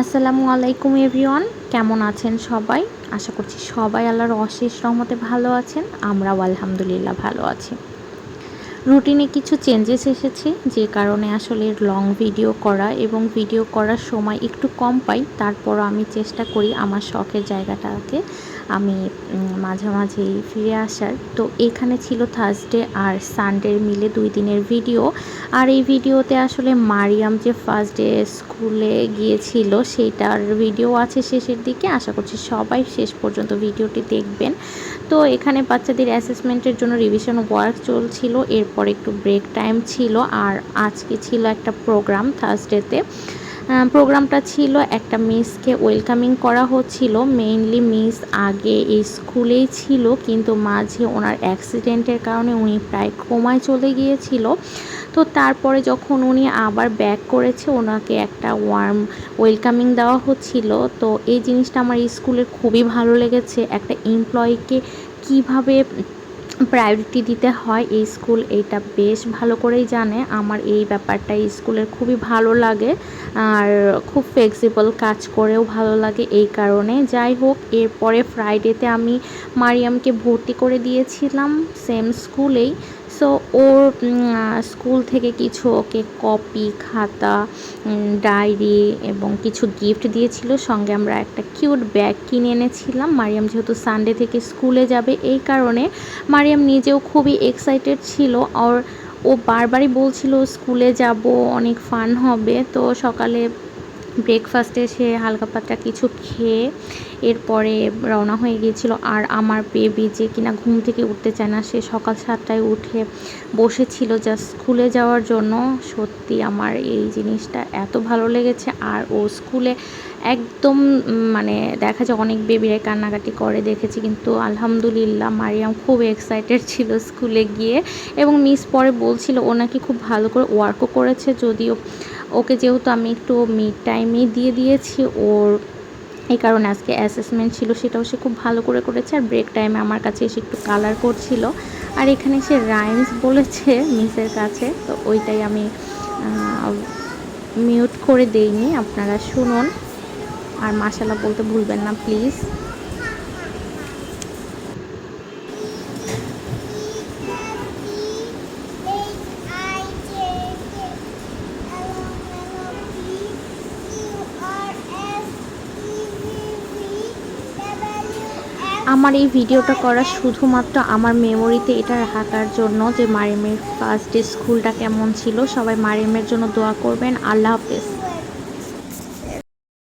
আসসালামু আলাইকুম এভরিওয়ান, কেমন আছেন সবাই? আশা করছি সবাই আল্লাহর অশেষ রহমতে ভালো আছেন, আমরাও আলহামদুলিল্লাহ ভালো আছি। রুটিনে কিছু চেঞ্জেস এসেছে, যে কারণে আসলে লং ভিডিও করা এবং ভিডিও করার সময় একটু কম পাই। তারপরও আমি চেষ্টা করি আমার শখের জায়গাটাকে আমি মাঝামাঝি ফিরে আসার। তো এখানে ছিল থার্সডে আর সানডের মিলে দুই দিনের ভিডিও আর এই ভিডিওতে আসলে মারিয়াম যে ফার্স্ট ডে স্কুলে গিয়েছিল, সেইটার ভিডিও আছে শেষের দিকে। আশা করছি সবাই শেষ পর্যন্ত ভিডিওটি দেখবেন। তো এখানে বাচ্চাদের অ্যাসেসমেন্টের জন্য রিভিশন ওয়ার্ক চলছিল। এরপর একটু ব্রেক টাইম ছিল আর আজকে ছিল একটা প্রোগ্রাম থার্সডেতে প্রোগ্রামটা ছিল একটা মিসকে ওয়েলকামিং করা হচ্ছিল। মেইনলি মিস আগে এই স্কুলেই ছিল, কিন্তু মাঝে ওনার অ্যাক্সিডেন্টের কারণে উনি প্রায় কোমায় চলে গিয়েছিল। তো তারপরে যখন উনি আবার ব্যাক করেছে, ওনাকে একটা ওয়ার্ম ওয়েলকামিং দেওয়া হচ্ছিল। তো এই জিনিসটা আমার স্কুলের খুবই ভালো লেগেছে। একটা এমপ্লয়িকে কীভাবে প্রায়োরিটি দিতে হয় এই স্কুল এইটা বেশ ভালো করেই জানে। আমার এই ব্যাপারটা এই স্কুলের খুবই ভালো লাগে আর খুব ফ্লেক্সিবল কাজ করেও ভালো লাগে এই কারণে। যাই হোক, এরপরে ফ্রাইডেতে আমি মারিয়ামকে ভর্তি করে দিয়েছিলাম সেম স্কুলেই সো ওর স্কুল থেকে কিছু ওকে কপি, খাতা ডায়েরি এবং কিছু গিফট দিয়েছিল। সঙ্গে আমরা একটা কিউট ব্যাগ কিনে এনেছিলাম। মারিয়াম যেহেতু সানডে থেকে স্কুলে যাবে, এই কারণে মারিয়াম নিজেও খুবই এক্সাইটেড ছিল। আর ও বারবারই বলছিল, স্কুলে যাব, অনেক ফান হবে। তো সকালে ব্রেকফাস্টে সে হালকা পাতলা কিছু খেয়ে এরপরে রওনা হয়ে গিয়েছিল। আর আমার বেবি যে কিনা ঘুম থেকে উঠতে চায় না, সে সকাল সাতটায় উঠে বসেছিল জাস্ট স্কুলে যাওয়ার জন্য। সত্যি আমার এই জিনিসটা এত ভালো লেগেছে। আর ও স্কুলে একদম মানে দেখা যায় অনেক বেবিরাই কান্নাকাটি করে, দেখেছি। কিন্তু আলহামদুলিল্লাহ মারিয়াম খুব এক্সাইটেড ছিল স্কুলে গিয়ে। এবং মিস পরে বলছিল, ও নাকি খুব ভালো করে ওয়ার্কও করেছে। যদিও ওকে যেহেতু আমি একটু মিড টাইমেই দিয়ে দিয়েছি, ওর এই কারণে আজকে অ্যাসেসমেন্ট ছিল, সেটাও সে খুব ভালো করে করেছে। আর ব্রেক টাইমে আমার কাছে এসে একটু কালার করছিল। আর এখানে সে রাইমস বলেছে মিসের কাছে, তো ওইটাই আমি মিউট করে দেইনি। আপনারা শুনুন। আর মাসালা বলতে ভুলবেন না প্লিজ আমার এই ভিডিওটা করা শুধুমাত্র আমার মেমোরিতে এটা রাখার জন্য যে মারিমের ফার্স্ট স্কুলটা কেমন ছিল। সবাই মারিমের জন্য দোয়া করবেন। আল্লাহ হাফেজ।